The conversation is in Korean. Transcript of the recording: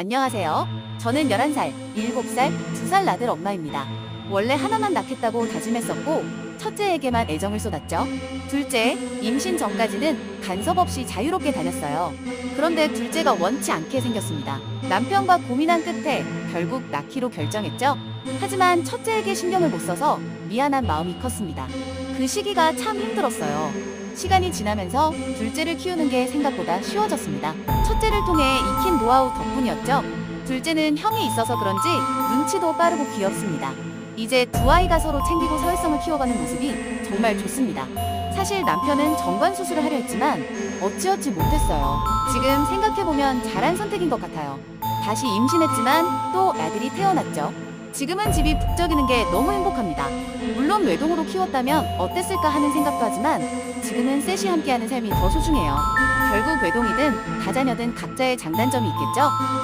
안녕하세요. 저는 11살, 7살, 2살 아들 엄마입니다. 원래 하나만 낳겠다고 다짐했었고, 첫째에게만 애정을 쏟았죠. 둘째, 임신 전까지는 간섭 없이 자유롭게 다녔어요. 그런데 둘째가 원치 않게 생겼습니다. 남편과 고민한 끝에 결국 낳기로 결정했죠. 하지만 첫째에게 신경을 못 써서 미안한 마음이 컸습니다. 그 시기가 참 힘들었어요. 시간이 지나면서 둘째를 키우는 게 생각보다 쉬워졌습니다. 첫째를 통해 노하우 덕분이었죠. 둘째는 형이 있어서 그런지 눈치도 빠르고 귀엽습니다. 이제 두 아이가 서로 챙기고 사회성을 키워가는 모습이 정말 좋습니다. 사실 남편은 정관 수술을 하려 했지만 어찌어찌 못했어요. 지금 생각해보면 잘한 선택인 것 같아요. 다시 임신했지만 또 아들이 태어났죠. 지금은 집이 북적이는 게 너무 행복합니다. 물론 외동으로 키웠다면 어땠을까 하는 생각도 하지만 지금은 셋이 함께하는 삶이 더 소중해요. 결국 외동이든 다자녀든 각자의 장단점이 있겠죠?